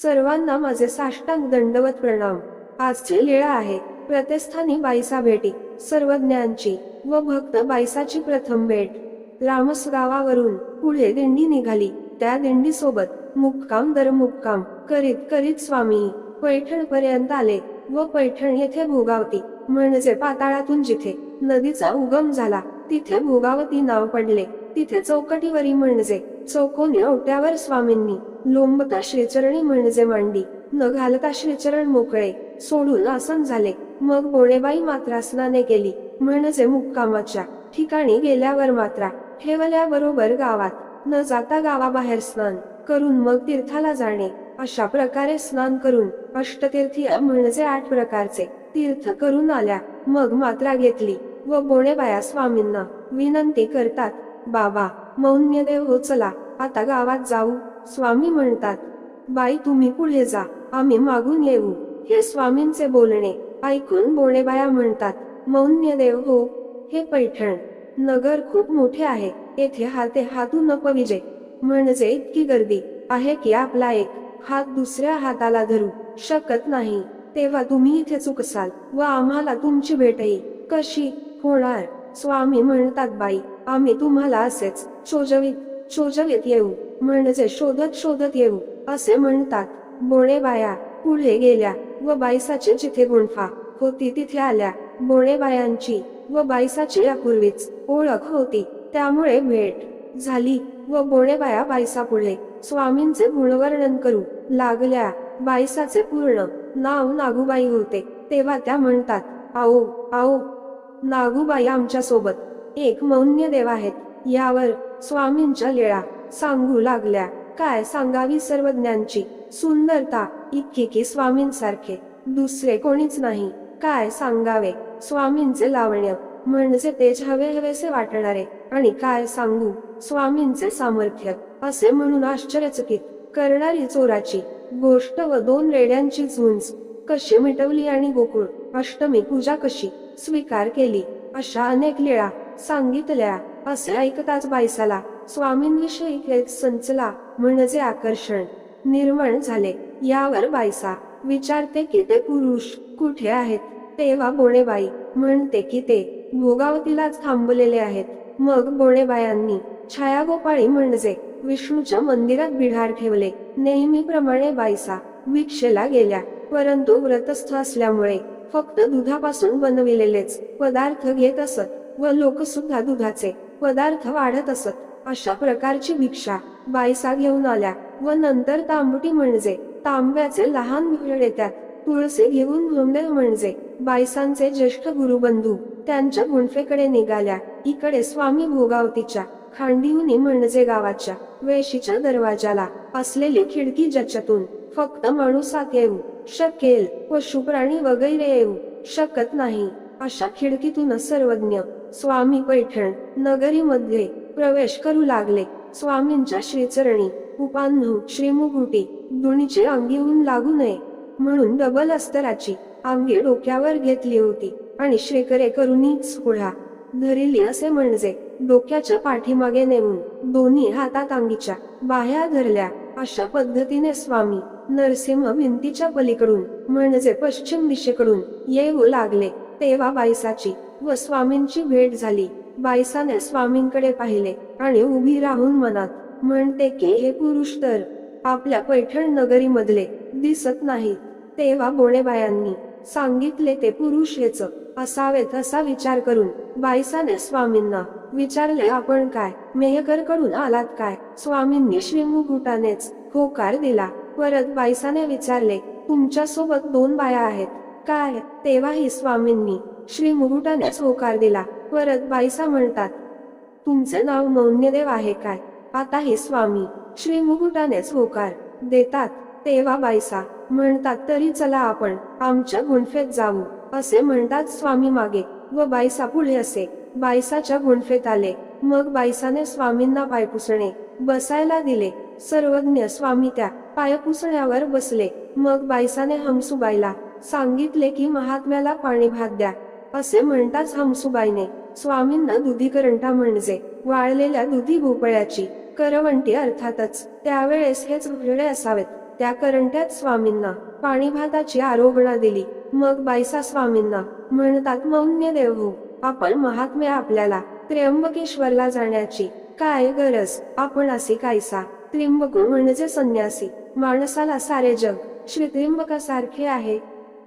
सर्वांना माझे साष्टांग दंडवत प्रणाम. आजची लीळा आहे प्रतिस्थानी बाईसा भेटी सर्वज्ञांची व भक्त बाईसाची प्रथम भेट. रामस गावावरून पुढे दिंडी निघाली त्या दिंडी सोबत मुक्काम दर मुक्काम करीत करीत स्वामी पैठण पर्यंत आले व पैठण येथे भोगावती म्हणजे पाताळातून जिथे नदीचा उगम झाला तिथे भोगावती नाव पडले तिथे चौकटीवरी म्हणजे चौकोनी ओट्यावर स्वामींनी लोंबता श्रीचरणी म्हणजे मांडी न घालता श्रीचरण मोकळे सोडून आसन झाले. मग बोणेबाई मात्रासनाने केली म्हणजे मुक्कामाच्या ठिकाणी गेल्यावर मात्रा ठेवल्याबरोबर गावात न जाता गावाबाहेर स्नान करून मग तीर्थाला जाणे. अशा प्रकारे स्नान करून अष्टतीर्थी म्हणजे आठ प्रकारचे तीर्थ करून आल्या. मग मात्रा घेतली व बोणेबाया स्वामींना विनंती करतात बाबा मौन्यदेव हो चला आता गावात जाऊ. स्वामी म्हणतात बाई तुम्ही पुढे जा आम्ही मागून येऊ. हे स्वामींचे बोलणे ऐकून बोणेबाया म्हणतात मौन्यदेव हो हे पैठण नगर खूप मोठे आहे येथे हाते हातू नपविजे म्हणजे इतकी गर्दी आहे की आपला एक हात दुसऱ्या हाताला धरू शकत नाही. तेव्हा तुम्ही इथे चुकसाल व आम्हाला तुमची भेटही कशी होणार? स्वामी म्हणतात बाई आम्ही तुम्हाला असेच शोजवीत शोजवीत येऊ म्हणजे शोधत शोधत येऊ असे म्हणतात. बोणेबाया पुढे गेल्या व बाईसाची जिथे गुंफा होती तिथे आल्या. बोणेबायांची व बाईसाची यापूर्वीच ओळख होती. त्यामुळे भेट झाली व बोणेबाया बाईसा पुढे स्वामींचे गुणवर्णन करू लागल्या. बाईसाचे पूर्ण नाव नागूबाई होते. तेव्हा त्या म्हणतात आओ आओ नागूबाई आमच्यासोबत एक मौन्य देव आहेत. यावर स्वामींच्या लेळा सांगू लागल्या. काय सांगावी सर्वज्ञांची? सुंदरता इतकी की स्वामींसारखे. दुसरे कोणीच नाही. काय सांगावे? स्वामींचे लावण्य. म्हणजे तेच हवे हवेसे वाटणारे. आणि काय सांगू? स्वामींचे सामर्थ्य. असे म्हणून आश्चर्यचकित. करणारी चोराची गोष्ट व दोन रेड्यांची झुंज. कशी मिटवली आणि गोकुळ? अष्टमी पूजा कशी? स्वीकार केली. अशा अनेक लीळा सांगितल्या असे ऐकताच बायसाला स्वामींविषयी एक संचला म्हणजे आकर्षण निर्माण झाले. यावर बायसा विचारते की ते पुरुष कुठे आहेत? तेव्हा बोणेबाई म्हणते की ते भोगावतीलाच थांबलेले आहेत. मग बोणेबायांनी छायागोपाळी म्हणजे विष्णूच्या मंदिरात बिढार ठेवले. नेहमीप्रमाणे बायसा भिक्षेला गेल्या परंतु व्रतस्थ असल्यामुळे फक्त दुधापासून बनविलेलेच पदार्थ घेत असत. व लोक सुद्धा दुधाचे पदार्थ वाढत असत. अशा प्रकारची भिक्षा बाईसा घेऊन आल्या व नंतर तांबुटी म्हणजे तांब्याचे लहान भिडे येतात तुळसी घेऊन भ्रमदेव म्हणजे बाईसांचे ज्येष्ठ गुरुबंधू त्यांच्या गुंफेकडे निघाल्या. इकडे स्वामी भोगावतीच्या खांडीहुनी म्हणजे गावाच्या वेशीच्या दरवाजाला असलेली खिडकी ज्याच्यातून फक्त माणूसात येऊ शकेल पशुप्राणी वगैरे येऊ शकत नाही. अशा खिडकीतून सर्वज्ञ स्वामी पैठण नगरीमध्ये प्रवेश करू लागले. स्वामींच्या श्रीचरणी उपान्हू श्रीमुकुटी दुणीचे होऊन लागू नये म्हणून डबल अस्तराची अंगी डोक्यावर घेतली होती आणि श्रीकरे करुनीच पुढा धरिली असे म्हणजे डोक्याच्या पाठीमागे नेऊन दोन्ही हातात अंगीच्या बाह्या धरल्या. अशा पद्धतीने स्वामी नरसिंह भिंतीच्या पलीकडून म्हणजे पश्चिम दिशेकडून येऊ लागले. तेव्हा बाईसाची व स्वामींची भेट झाली. बाईसाने स्वामींकडे पाहिले आणि उभी राहून मनात म्हणते की हे पुरुष तर आपल्या पैठण नगरी मधले दिसत नाही तेव्हा बोणेबायांनी सांगितले ते पुरुष हेच असावेत असा विचार करून बाईसाने स्वामींना विचारले आपण काय मेहकरकडून आलात काय स्वामींनी श्रीमुकुटानेच होकार दिला. परत बाईसाने विचारले तुमच्यासोबत दोन बाया आहेत. काय तेव्हाही स्वामींनी श्री मुकुटानेच होकार दिला. परत बाईसा म्हणतात तुमचे नाव मौन्यदेव आहे काय? आता हे स्वामी श्री मुकुटानेच होकार देतात तेव्हा बाईसा म्हणतात तरी चला आपण आमच्या गुणफेत जाऊ. असे म्हणतात स्वामी मागे व बाईसा पुढे असे. बाईसाच्या गुणफेत आले. मग बाईसाने स्वामींना पाय पुसणे बसायला दिले. सर्वज्ञ स्वामी त्या पाय पुसण्यावर बसले. मग बाईसाने हमसुबाईला सांगितले की महात्म्याला पाणी भात द्या. असे म्हणताच हमसुबाईने स्वामींना दुधी करंटा म्हणजे वाळलेल्या दुधी भोपळ्याची करवंटी अर्थातच त्यावेळेस हेच उघडे असावेत. त्या करंट्यात स्वामींना पाणी भाताची आरोग्य दिली. मग बाईसा स्वामींना म्हणतात मौन्य देव हो आपण महात्मे आपल्याला त्र्यंबकेश्वरला जाण्याची काय गरज? आपण असे कायसा त्र्यंबक म्हणजे संन्यासी. माणसाला सारे जग श्री त्र्यंबकासारखे आहे.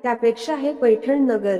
त्यापेक्षा हे पैठण नगर.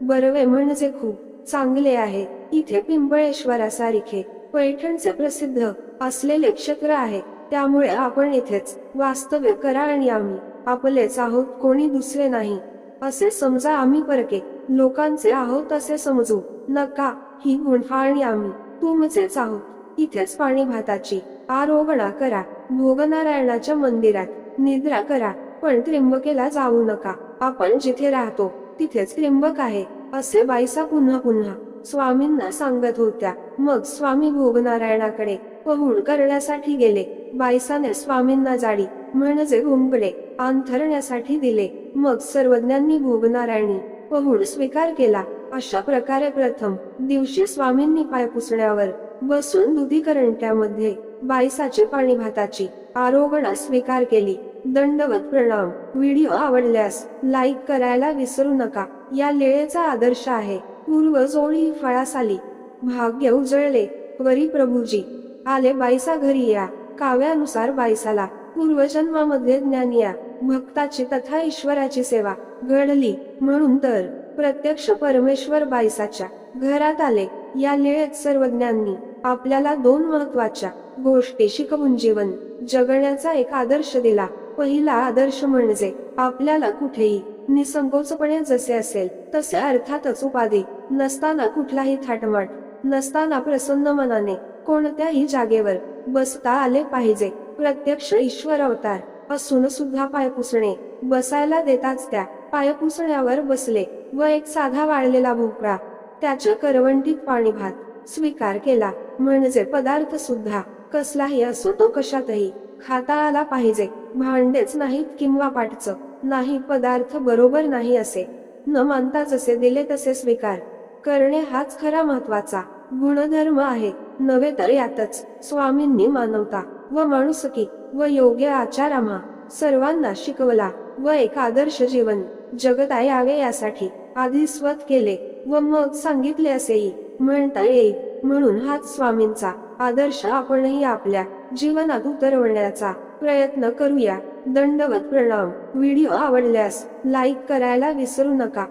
बरवे म्हणजे खूप चांगले आहे. इथे पिंपळेश्वरासारखे पैठणचे प्रसिद्ध असलेले क्षेत्र आहे. त्यामुळे आपण इथेच वास्तव्य करा आणि आम्ही आपलेच आहोत कोणी दुसरे नाही. असे समजा आम्ही परके लोकांचे आहोत असे समजू नका. ही गुंफा आणि आम्ही तुमचेच आहोत. इथेच पाणी भाताची आरोगणा करा. भोगनारायणाच्या मंदिरात निद्रा करा. पण त्रिंबकेला जाऊ नका. आपण जिथे राहतो तिथेच त्र्यंबक आहे असे बाईसा पुन्हा पुन्हा स्वामींना सांगत होत्या. मग स्वामी भोगनारायणाकडे पहुण करण्यासाठी गेले. बाईसाने स्वामींना जाडी म्हणजे घुंगडे अंथरण्यासाठी दिले. मग सर्वज्ञांनी भोगनारायणी पहुण स्वीकार केला. अशा प्रकारे प्रथम दिवशी स्वामींनी पाय पुसण्यावर बसून दुधी करंट्यामध्ये बाईसाचे पाणी भाताची आरोगणा स्वीकार केली. दंडवत प्रणाम. व्हिडिओ आवडल्यास लाईक करायला विसरू नका. या लेळेचा आदर्श आहे. पूर्व जोडी फळास आली भाग्य उजळले. वरी प्रभूजी. आले बाईसा घरी या. काव्यानुसार बाईसाला. पूर्वजन्मामध्ये ज्ञान या. भक्ताची तथा ईश्वराची सेवा घडली. म्हणून तर प्रत्यक्ष परमेश्वर बाईसाच्या घरात आले. या लेळेत सर्वज्ञांनी आपल्याला दोन महत्त्वाच्या गोष्टी शिकवून जीवन जगण्याचा एक आदर्श दिला. पहिला आदर्श म्हणजे आपल्याला कुठेही निसंकोचपणे जसे असेल तसे अर्थातच उपाधी नसताना कुठलाही थाटमाट नसताना प्रसन्न मनाने कोणत्याही जागेवर बसता आले पाहिजे. प्रत्यक्ष ईश्वर अवतार असून सुद्धा पाय पुसणे बसायला देताच त्या पाय पुसण्यावर बसले व एक साधा वाळलेला भोपळा त्याच्या करवंटीत पाणी भात स्वीकार केला. म्हणजे पदार्थ सुद्धा कसलाही असो तो कशातही खाता आला पाहिजे. भांडेच नाहीत किंवा पाठचं. नाही पदार्थ बरोबर नाही असे. न मानता जसे दिले तसे स्वीकार. करणे हाच खरा महत्त्वाचा गुणधर्म आहे नव्हे तर यातच. स्वामींनी मानवता. व माणुसकी व योग्य आचार आम्हा. सर्वांना शिकवला. व एक आदर्श जीवन. जगता यावे यासाठी. आधी स्वत केले. व मग सांगितले असेही. म्हणता येईल. म्हणून हाच स्वामींचा. आदर्श आपणही आपल्या. जीवनात उतरवण्याचा प्रयत्न करूया. दंडवत प्रणाम. व्हिडिओ आवडल्यास लाईक करायला विसरू नका.